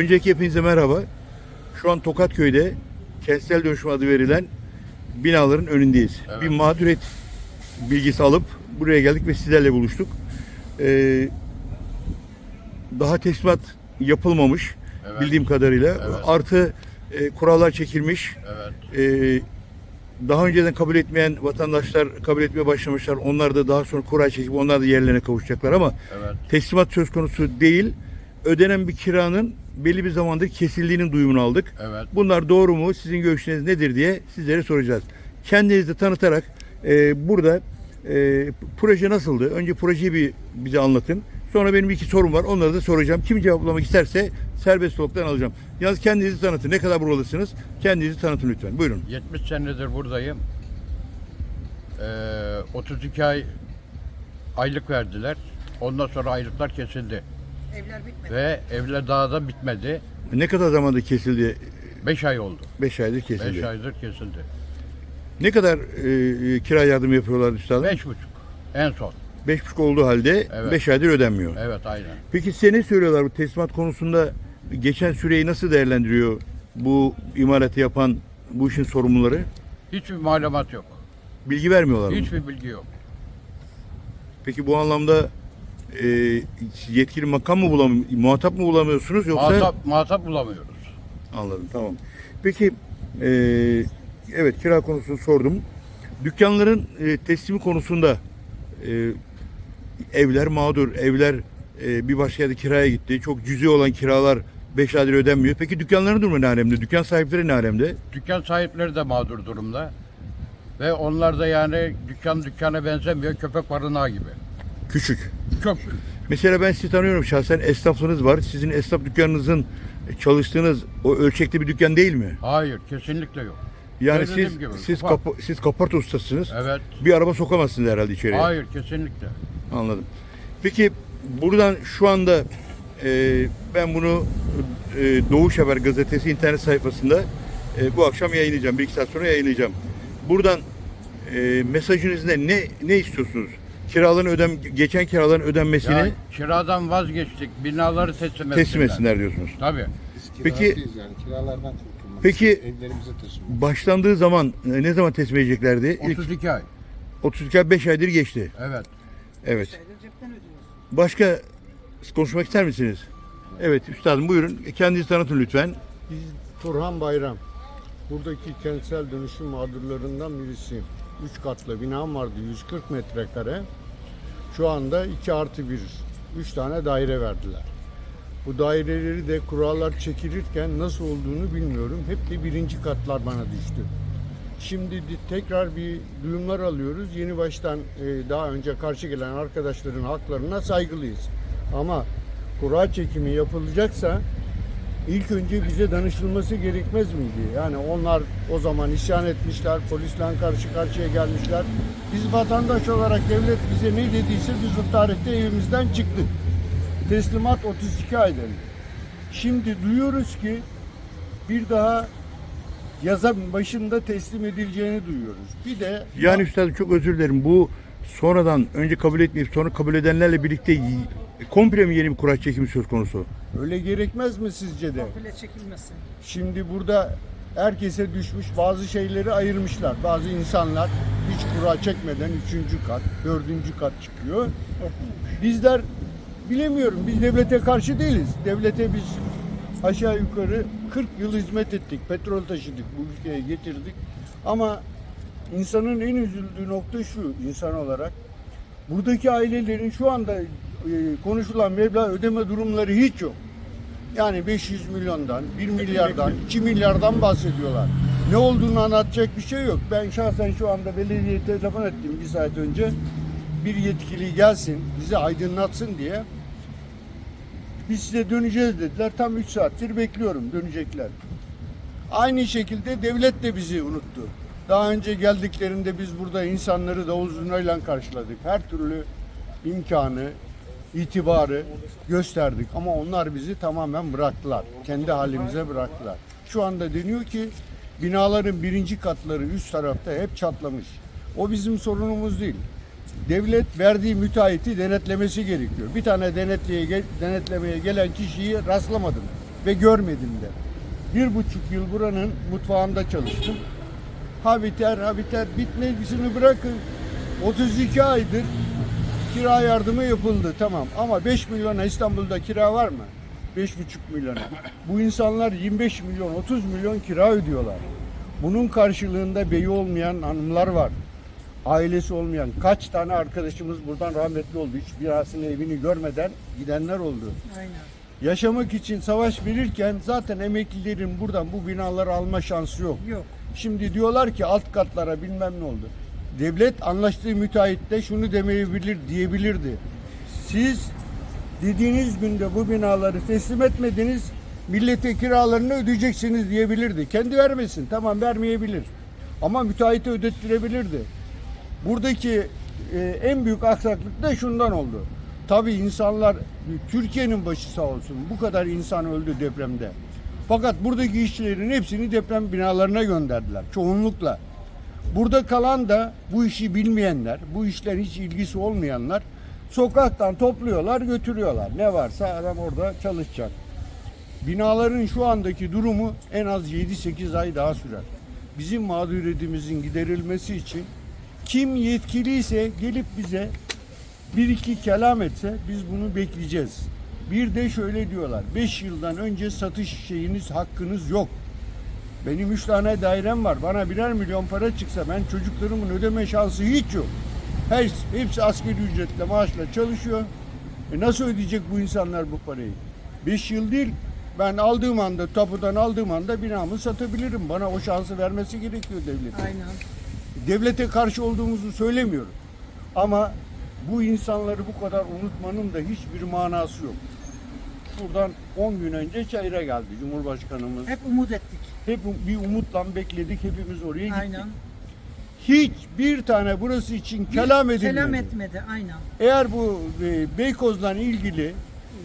Önceki hepinize merhaba. Şu an Tokatköy'de kentsel dönüşüm adı verilen binaların önündeyiz. Evet. Bir mağduriyet bilgisi alıp buraya geldik ve sizlerle buluştuk. Ee, daha teslimat yapılmamış Evet. bildiğim kadarıyla. Evet. Artı e, kurallar çekilmiş. Evet. Ee, daha önceden kabul etmeyen vatandaşlar kabul etmeye başlamışlar. Onlar da daha sonra kura çekip onlar da yerlerine kavuşacaklar ama Evet. teslimat söz konusu değil. Ödenen bir kiranın belli bir zamanda kesildiğinin duyumunu aldık. Evet. Bunlar doğru mu? Sizin görüşleriniz nedir diye sizlere soracağız. Kendinizi tanıtarak e, burada e, proje nasıldı? Önce projeyi bir bize anlatın. Sonra benim iki sorum var. Onları da soracağım. Kim cevaplamak isterse serbest soluktan alacağım. Yalnız kendinizi tanıtın. Ne kadar buralısınız? Kendinizi tanıtın lütfen. Buyurun. 70 senedir buradayım. Ee, 32 ay aylık verdiler. Ondan sonra aylıklar kesildi. Evler bitmedi. Ve evler daha da bitmedi. Ne kadar zamanda kesildi? 5 ay oldu. 5 aydır 5 kesildi. aydır kesildi. Ne kadar e, e, kira yardım yapıyorlar üstadım? 5,5 en son. 5,5 olduğu halde Evet. 5 aydır ödenmiyor. Evet aynen. Peki size ne söylüyorlar bu teslimat konusunda? Geçen süreyi nasıl değerlendiriyor bu imalatı yapan bu işin sorumluları? Hiçbir malumat yok. Bilgi vermiyorlar mı? Hiçbir bilgi yok. Peki bu anlamda e, yetkili makam mı bulamıyor, muhatap mı bulamıyorsunuz yoksa? Muhatap, muhatap bulamıyoruz. Anladım tamam. Peki e, evet kira konusunu sordum. Dükkanların e, teslimi konusunda e, evler mağdur, evler e, bir başka yerde kiraya gitti. Çok cüzi olan kiralar 5 aydır ödenmiyor. Peki dükkanların durumu ne alemde? Dükkan sahipleri ne alemde? Dükkan sahipleri de mağdur durumda. Ve onlar da yani dükkan dükkana benzemiyor. Köpek barınağı gibi. Küçük. Çok Mesela ben sizi tanıyorum şahsen esnafınız var. Sizin esnaf dükkanınızın çalıştığınız o ölçekli bir dükkan değil mi? Hayır, kesinlikle yok. Yani Söylediğim siz gibi, siz ufak. kapa- siz kaporta ustasısınız. Evet. Bir araba sokamazsınız herhalde içeriye. Hayır, kesinlikle. Anladım. Peki buradan şu anda e, ben bunu e, Doğuş Haber gazetesi internet sayfasında e, bu akşam yayınlayacağım. Bir iki saat sonra yayınlayacağım. Buradan e, mesajınız ne? Ne ne istiyorsunuz? Kiraların ödem geçen kiraların ödenmesini Ya, kiradan vazgeçtik. Binaları teslim teslim etsinler diyorsunuz. Tabii. Biz Peki- kiracıyız yani kiralardan kurtulmak Peki- evlerimize taşınmak. Başlandığı zaman e, ne zaman teslim edeceklerdi? İlk 32 ay. 32 5 aydır geçti. Evet. Evet. Başka konuşmak ister misiniz? Evet üstadım buyurun. Kendinizi tanıtın lütfen. Biz Turhan Bayram. Buradaki kentsel dönüşüm mağdurlarından birisiyim. 3 katlı binam vardı 140 metrekare. Şu anda 2 artı 1. 3 tane daire verdiler. Bu daireleri de kurallar çekilirken nasıl olduğunu bilmiyorum. Hep de birinci katlar bana düştü. Şimdi tekrar bir duyumlar alıyoruz. Yeni baştan e, daha önce karşı gelen arkadaşların haklarına saygılıyız. Ama kura çekimi yapılacaksa ilk önce bize danışılması gerekmez miydi? Yani onlar o zaman isyan etmişler, polisle karşı karşıya gelmişler. Biz vatandaş olarak devlet bize ne dediyse biz o tarihte evimizden çıktık. Teslimat 32 ay dedi. Şimdi duyuyoruz ki bir daha yaza başında teslim edileceğini duyuyoruz. Bir de Yani üstadım çok özür dilerim. Bu sonradan önce kabul etmeyip sonra kabul edenlerle birlikte y- komple mi yeni bir kura çekimi söz konusu? öyle gerekmez mi sizce de? Komple çekilmesin. Şimdi burada herkese düşmüş bazı şeyleri ayırmışlar. Bazı insanlar hiç kura çekmeden üçüncü kat, dördüncü kat çıkıyor. Bizler bilemiyorum. Biz devlete karşı değiliz. Devlete biz aşağı yukarı 40 yıl hizmet ettik. Petrol taşıdık, bu ülkeye getirdik. Ama insanın en üzüldüğü nokta şu insan olarak. Buradaki ailelerin şu anda e, konuşulan meblağ ödeme durumları hiç yok. Yani 500 milyondan, 1 milyardan, 2 milyardan bahsediyorlar. Ne olduğunu anlatacak bir şey yok. Ben şahsen şu anda belediyeye telefon ettim bir saat önce. Bir yetkili gelsin, bizi aydınlatsın diye. Biz size döneceğiz dediler. Tam 3 saattir bekliyorum dönecekler. Aynı şekilde devlet de bizi unuttu. Daha önce geldiklerinde biz burada insanları davul zurnayla karşıladık. Her türlü imkanı, itibarı gösterdik. Ama onlar bizi tamamen bıraktılar. Kendi halimize bıraktılar. Şu anda deniyor ki binaların birinci katları üst tarafta hep çatlamış. O bizim sorunumuz değil. Devlet verdiği müteahhiti denetlemesi gerekiyor. Bir tane denetliğe, denetlemeye gelen kişiyi rastlamadım. ve görmedim de. Bir buçuk yıl buranın mutfağında çalıştım. Ha biter ha biter bitmesini bırakın. 32 aydır kira yardımı yapıldı tamam ama 5 milyona İstanbul'da kira var mı? 5,5 milyona. Bu insanlar 25 milyon 30 milyon kira ödüyorlar. Bunun karşılığında beyi olmayan hanımlar var. Ailesi olmayan kaç tane arkadaşımız buradan rahmetli oldu. Hiç birasını evini görmeden gidenler oldu. Aynen. Yaşamak için savaş verirken zaten emeklilerin buradan bu binaları alma şansı yok. Yok. Şimdi diyorlar ki alt katlara bilmem ne oldu. Devlet anlaştığı müteahhitte şunu demeyebilir diyebilirdi. Siz dediğiniz günde bu binaları teslim etmediniz. Millete kiralarını ödeyeceksiniz diyebilirdi. Kendi vermesin. Tamam vermeyebilir. Ama müteahhite ödettirebilirdi. Buradaki e, en büyük aksaklık da şundan oldu. Tabii insanlar Türkiye'nin başı sağ olsun. Bu kadar insan öldü depremde. Fakat buradaki işçilerin hepsini deprem binalarına gönderdiler. Çoğunlukla. Burada kalan da bu işi bilmeyenler, bu işler hiç ilgisi olmayanlar sokaktan topluyorlar, götürüyorlar. Ne varsa adam orada çalışacak. Binaların şu andaki durumu en az 7-8 ay daha sürer. Bizim mağduriyetimizin giderilmesi için kim yetkiliyse gelip bize bir iki kelam etse biz bunu bekleyeceğiz. Bir de şöyle diyorlar. 5 yıldan önce satış şeyiniz hakkınız yok. Benim 3 tane dairem var. Bana birer milyon para çıksa ben çocuklarımın ödeme şansı hiç yok. Her, hepsi asgari ücretle maaşla çalışıyor. E nasıl ödeyecek bu insanlar bu parayı? 5 yıl değil. Ben aldığım anda, tapudan aldığım anda binamı satabilirim. Bana o şansı vermesi gerekiyor devlet Aynen. devlete karşı olduğumuzu söylemiyorum. Ama bu insanları bu kadar unutmanın da hiçbir manası yok. Buradan 10 gün önce çayıra geldi Cumhurbaşkanımız. Hep, Hep umut ettik. bir umutla bekledik. Hepimiz oraya gittik. Aynen. Hiçbir tane burası için kelam edilmedi. Kelam etmedi. Aynen. Eğer bu e, Beykoz'la ilgili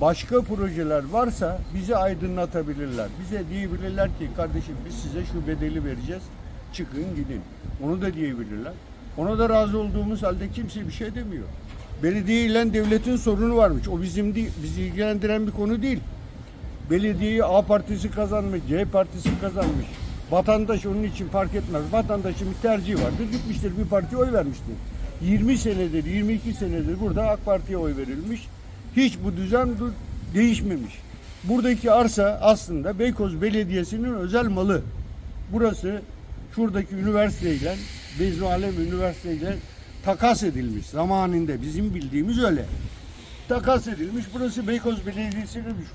başka projeler varsa bizi aydınlatabilirler. Bize diyebilirler ki kardeşim biz size şu bedeli vereceğiz. Çıkın gidin. Onu da diyebilirler. Ona da razı olduğumuz halde kimse bir şey demiyor. Belediye ile devletin sorunu varmış. O bizim değil, bizi ilgilendiren bir konu değil. Belediyeyi A partisi kazanmış, C partisi kazanmış. Vatandaş onun için fark etmez. Vatandaşın bir tercihi vardır. Gitmiştir bir partiye oy vermiştir. 20 senedir, 22 senedir burada AK Parti'ye oy verilmiş. Hiç bu düzen değişmemiş. Buradaki arsa aslında Beykoz Belediyesi'nin özel malı. Burası şuradaki üniversiteyle, Bezmi Alem Üniversiteyle takas edilmiş zamanında. Bizim bildiğimiz öyle. Takas edilmiş. Burası Beykoz Belediyesi'ne düşmüş.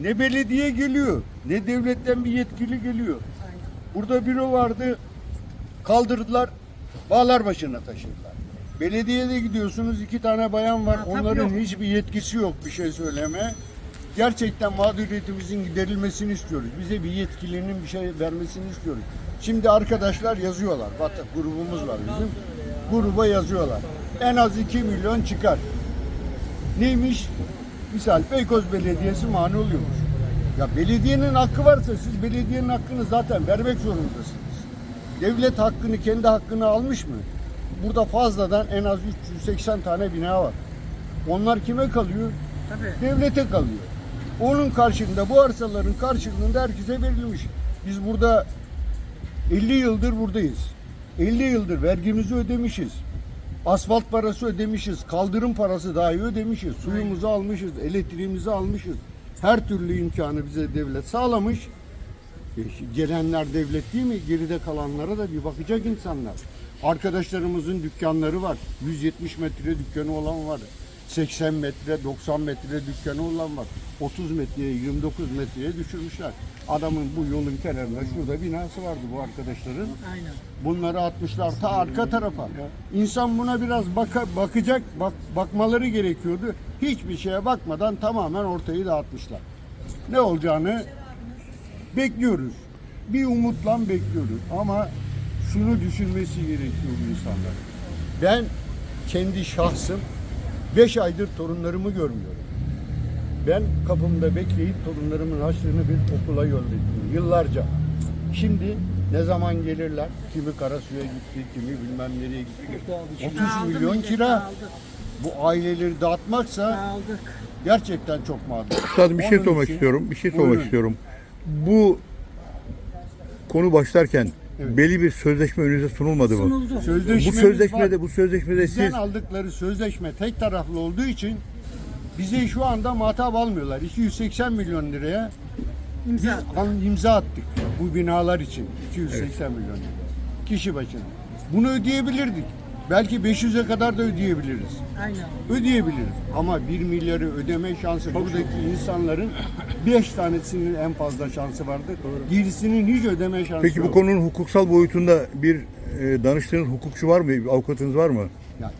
Ne belediye geliyor, ne devletten bir yetkili geliyor. Burada büro vardı. Kaldırdılar. Bağlar başına taşıdılar. Belediyede gidiyorsunuz iki tane bayan var. Ha, Onların yok. hiçbir yetkisi yok bir şey söyleme. Gerçekten mağduriyetimizin giderilmesini istiyoruz. Bize bir yetkilinin bir şey vermesini istiyoruz. Şimdi arkadaşlar yazıyorlar. WhatsApp grubumuz var bizim. Gruba yazıyorlar. En az 2 milyon çıkar. Neymiş? Misal Beykoz Belediyesi mani oluyormuş. Ya belediyenin hakkı varsa siz belediyenin hakkını zaten vermek zorundasınız. Devlet hakkını kendi hakkını almış mı? Burada fazladan en az 380 tane bina var. Onlar kime kalıyor? Tabii. Devlete kalıyor. Onun karşılığında bu arsaların karşılığında herkese verilmiş. Biz burada 50 yıldır buradayız. 50 yıldır vergimizi ödemişiz. Asfalt parası ödemişiz. Kaldırım parası dahi ödemişiz. Suyumuzu almışız. Elektriğimizi almışız. Her türlü imkanı bize devlet sağlamış. E, Gelenler devlet değil mi? Geride kalanlara da bir bakacak insanlar. Arkadaşlarımızın dükkanları var. 170 metre dükkanı olan var. 80 metre, 90 metre dükkanı olan var. 30 metreye, 29 metreye düşürmüşler. Adamın bu yolun kenarında şurada binası vardı bu arkadaşların. Aynen. Bunları atmışlar ta arka tarafa. İnsan buna biraz baka, bakacak, bak, bakmaları gerekiyordu. Hiçbir şeye bakmadan tamamen ortayı dağıtmışlar. Ne olacağını bekliyoruz. Bir umutla bekliyoruz. Ama şunu düşünmesi gerekiyor insanlar. Ben kendi şahsım 5 aydır torunlarımı görmüyorum. Ben kapımda bekleyip torunlarımın harçlığını bir okula yolladım yıllarca. Şimdi ne zaman gelirler? Kimi Karasu'ya gitti, kimi bilmem nereye gitti. 30 Dağıldı milyon millet, kira. Bu aileleri dağıtmaksa. Gerçekten çok mağdur. Üstadım bir şey Onun sormak için- istiyorum. Bir şey sormak Buyurun. istiyorum. Bu konu başlarken Evet. belli bir sözleşme önünüze sunulmadı mı? Sunuldu. Bu Sözleşmemiz sözleşmede var. bu sözleşmede Bizden siz aldıkları sözleşme tek taraflı olduğu için bize şu anda muhatap almıyorlar. 280 milyon liraya biz İmza. an- imza attık bu binalar için. 280 milyon lira. Kişi başına. Bunu ödeyebilirdik. Belki 500'e kadar da ödeyebiliriz. Aynen. Ödeyebiliriz. Ama 1 milyarı ödeme şansı buradaki insanların 5 tanesinin en fazla şansı vardır. Gerisinin hiç ödeme şansı Peki bu yok. konunun hukuksal boyutunda bir e, danıştığınız hukukçu var mı? Bir avukatınız var mı? Yani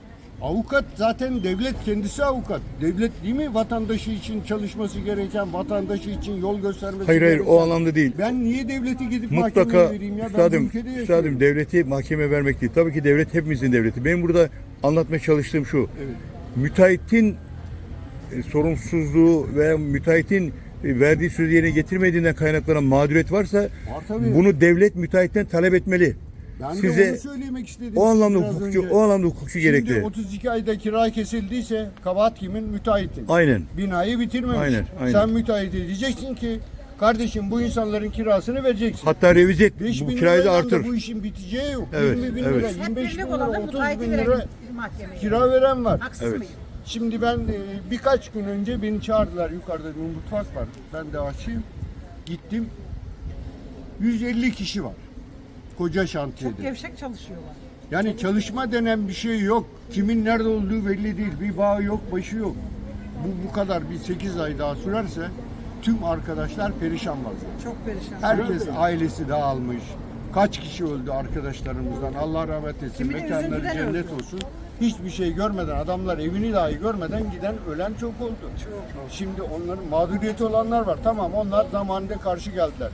avukat zaten devlet kendisi avukat. Devlet değil mi vatandaşı için çalışması gereken, vatandaşı için yol göstermesi Hayır hayır gereken. o anlamda değil. Ben niye devleti gidip mahkemeye Mutlaka vereyim ya? ben bu üstadım, ülkede yaşıyorum. üstadım devleti mahkeme vermek değil. Tabii ki devlet hepimizin devleti. Benim burada anlatmaya çalıştığım şu. Evet. Müteahhitin e, sorumsuzluğu veya müteahhitin e, verdiği sözü yerine getirmediğinden kaynaklanan mağduriyet varsa Var tabii. bunu devlet müteahhitten talep etmeli. Ben de size onu söylemek istedim. O anlamda biraz hukukçu, önce. o anlamda hukukçu Şimdi gerekli. 32 ayda kira kesildiyse kabahat kimin? Müteahhitin. Aynen. Binayı bitirmemiş. Aynen, aynen. Sen müteahhite diyeceksin ki kardeşim bu insanların kirasını vereceksin. Hatta revize et. 5 Bu kirayı da artır. bu işin biteceği yok. Evet, 20 bin evet. lira, Hep 25 bin lira, olalım, 30 müteahhiti bin lira mahkemeye. kira veren var. Haksız Evet. mıyım? Şimdi ben e, birkaç gün önce beni çağırdılar. Yukarıda bir mutfak var. Ben de aşçıyım. Gittim. 150 kişi var. Koca Çok şantiyede. gevşek çalışıyorlar. Yani çalışma denen bir şey yok. Kimin nerede olduğu belli değil. Bir bağı yok, başı yok. Bu bu kadar bir 8 ay daha sürerse tüm arkadaşlar perişan vaziyette. Çok perişan. Herkes ailesi dağılmış. Kaç kişi öldü arkadaşlarımızdan. Allah rahmet etsin. Kiminin Mekanları üzüntüden cennet öldü. olsun. Hiçbir şey görmeden adamlar evini dahi görmeden giden ölen çok oldu. Şimdi onların mağduriyeti olanlar var. Tamam onlar zamanında karşı geldiler.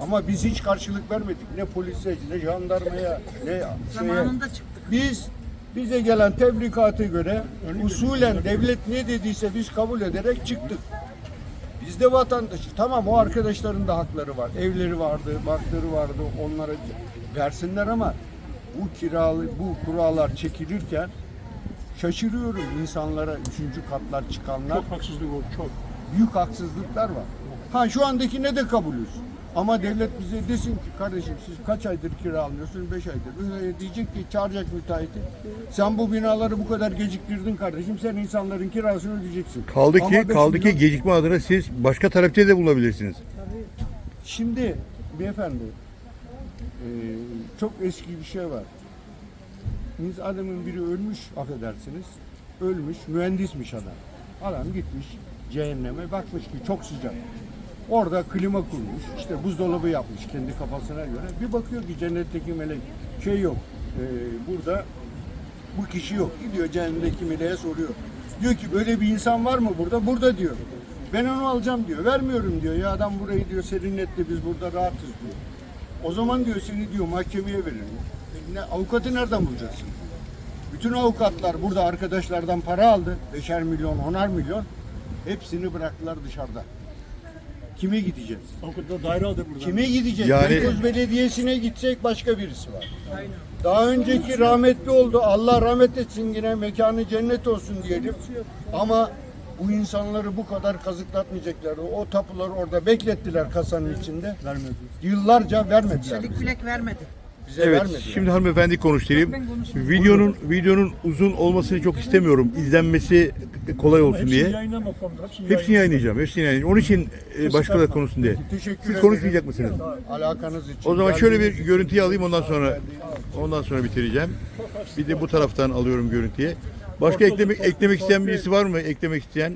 Ama biz hiç karşılık vermedik. Ne polise, ne jandarmaya, ne şeye. Zamanında çıktık. Biz bize gelen tebrikata göre usulen devlet ne dediyse biz kabul ederek çıktık. Biz de vatandaşız. Tamam o arkadaşların da hakları var. Evleri vardı, bakları vardı. Onlara versinler ama bu kiralı, bu kurallar çekilirken şaşırıyorum insanlara üçüncü katlar çıkanlar. Çok haksızlık oldu, çok. Büyük haksızlıklar var. Ha şu andaki ne de kabulüz. Ama devlet bize desin ki kardeşim siz kaç aydır kira almıyorsunuz? Beş aydır. Öyle diyecek ki çağıracak müteahhiti. Sen bu binaları bu kadar geciktirdin kardeşim. Sen insanların kirasını ödeyeceksin. Kaldı Ama ki beş kaldı milyon- ki gecikme adına siz başka talepte de bulabilirsiniz. Şimdi beyefendi eee, çok eski bir şey var. Biz adamın biri ölmüş affedersiniz. Ölmüş mühendismiş adam. Adam gitmiş cehenneme bakmış ki çok sıcak. Orada klima kurmuş. işte buzdolabı yapmış kendi kafasına göre. Bir bakıyor ki cennetteki melek şey yok. eee, burada bu kişi yok. Gidiyor cehennemdeki meleğe soruyor. Diyor ki böyle bir insan var mı burada? Burada diyor. Ben onu alacağım diyor. Vermiyorum diyor. Ya adam burayı diyor serinletti biz burada rahatız diyor. O zaman diyor seni diyor mahkemeye veririm. E, Ne, avukatı nereden bulacaksın? Bütün avukatlar burada arkadaşlardan para aldı. Beşer milyon, onar milyon. Hepsini bıraktılar dışarıda. Kime gideceğiz? Avukatlar daire aldı burada. Kime gideceğiz? Yani- Beykoz Belediyesi'ne gitsek başka birisi var. Daha önceki rahmetli oldu. Allah rahmet etsin yine mekanı cennet olsun diyelim. Ama bu insanları bu kadar kazıklatmayacaklardı. O tapuları orada beklettiler kasanın içinde. Vermedi. Yıllarca vermediler. Çelik bilek vermedi. Bize Evet, vermediler. şimdi hanımefendi konuşturayım. Videonun videonun uzun olmasını çok istemiyorum. İzlenmesi kolay olsun Hepsini diye. yayınlama konuda. Hepsini, Hepsini yayınlayacağım. Hepsini yayınlayacağım. Onun için e, başkaları konuşsun diye. Teşekkür Siz ederim. konuşmayacak mısınız? Alakanız için. O zaman şöyle bir görüntüyü alayım ondan sonra ondan sonra bitireceğim. Bir de bu taraftan alıyorum görüntüye. Başka eklemek eklemek isteyen birisi var mı? Eklemek isteyen?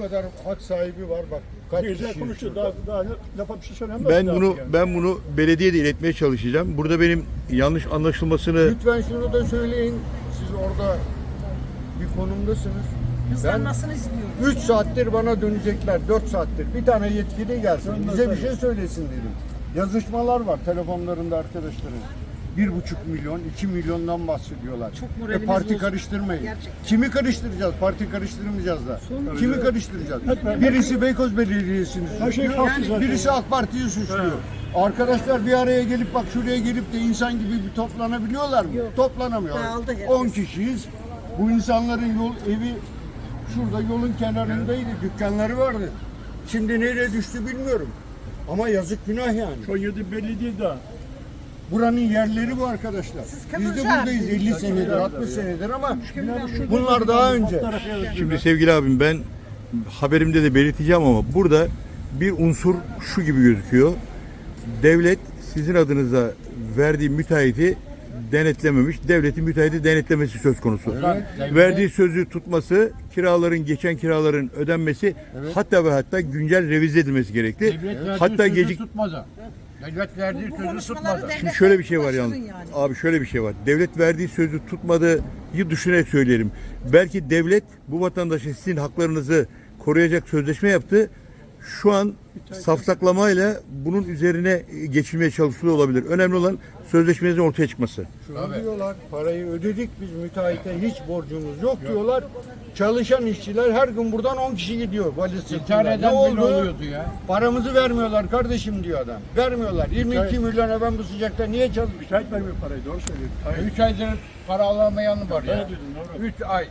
Kadar hak sahibi var bak. Kaç Güzel kişi konuşuyor. Daha, daha lafa bir şey söylenmez. Ben bunu yani. ben bunu belediyede iletmeye çalışacağım. Burada benim yanlış anlaşılmasını Lütfen şunu da söyleyin. Siz orada bir konumdasınız. Hızlanmasını istiyoruz. 3 saattir bana dönecekler, 4 saattir. Bir tane yetkili gelsin, bize bir şey söylesin dedim. Yazışmalar var telefonlarında arkadaşların. Bir buçuk milyon, iki milyondan bahsediyorlar. Çok moralimiz parti bozuk. karıştırmayın. Gerçekten. Kimi karıştıracağız? Parti karıştırmayacağız da. Kimi karıştıracağız? Birisi Beykoz Belediyesi'ni Her şey suçluyor, kalktı zaten. birisi AK Parti'yi suçluyor. Arkadaşlar bir araya gelip bak şuraya gelip de insan gibi bir toplanabiliyorlar mı? Toplanamıyorlar. Dağıldı herkes. 10 kişiyiz. Bu insanların yol evi şurada yolun kenarındaydı. Dükkanları vardı. Şimdi nereye düştü bilmiyorum. Ama yazık günah yani. Belli değil daha. Buranın yerleri bu arkadaşlar. Biz de buradayız 50 senedir, 60 senedir ama bunlar daha önce. Şimdi sevgili abim ben haberimde de belirteceğim ama burada bir unsur şu gibi gözüküyor. Devlet sizin adınıza verdiği müteahhiti denetlememiş. Devletin müteahhiti denetlemesi söz konusu. Evet. Verdiği sözü tutması, kiraların geçen kiraların ödenmesi hatta ve hatta güncel revize edilmesi gerekti. Devlet Hatta gecik tutmadı. Devlet verdiği Bu sözü tutmadı. Şimdi şöyle bir şey var yalnız. yani. Abi şöyle bir şey var. Devlet verdiği sözü tutmadığı düşünerek söyleyelim. Belki devlet bu vatandaşın sizin haklarınızı koruyacak sözleşme yaptı. Şu an safsaklamayla bunun üzerine geçilmeye çalışılıyor olabilir. Önemli olan sözleşmenizin ortaya çıkması. Şunu Tabii. diyorlar, parayı ödedik biz müteahhite hiç borcumuz yok diyorlar. Çalışan işçiler her gün buradan 10 kişi gidiyor valiz İntihar sırtında. Ne eden bile oldu? oluyordu ya. Paramızı vermiyorlar kardeşim diyor adam. Vermiyorlar. 22 milyona ben bu sıcakta niye çalışayım? Müteahhit vermiyor parayı doğru söylüyor. Hayır. 3 aydır para alamayan var ya. Ne dedin, doğru. 3 ay.